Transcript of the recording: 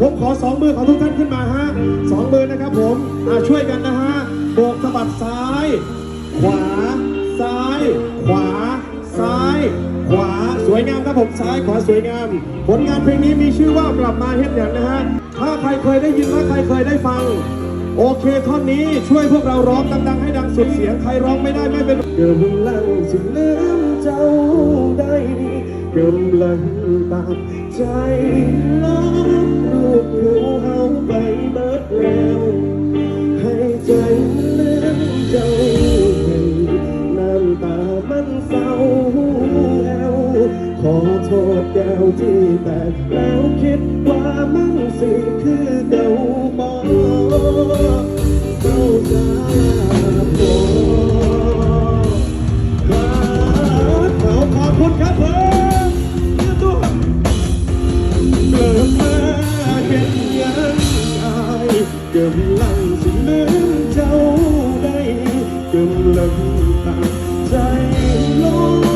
ผมขอสองมือของทุกท่านขึ้นมาฮะสองมือนะครับผมอ่าช่วยกันนะฮะโบกสะบัดซ้าย ขวา ซ้าย ขวา ซ้าย ขวาสวยงามครับผมซ้ายขวาสวยงาม ผลงานเพลงนี้มีชื่อว่ากลับมาเฮ็ดอย่างนะฮะถ้าใครเคยได้ยินถ้าใครเคยได้ฟัง โอเคท่อนนี้ช่วยพวกเราร้องดังๆให้ดังสุดเสียงใครร้องไม่ได้ไม่เป็นกำลังสิลืมเจ้าได้ดีกำลังตามใจลบรู ปหัวเฮาไปเบิดแล้วให้ใจลืมเจ้าให้น้ำตามันเศร้าแอวขอโทษแก้วที่แตกแล้วคิดว่ามันสิคือเดิ กำลังสิลืมเจ้าได้กำลังตั้งใจลบรูปหั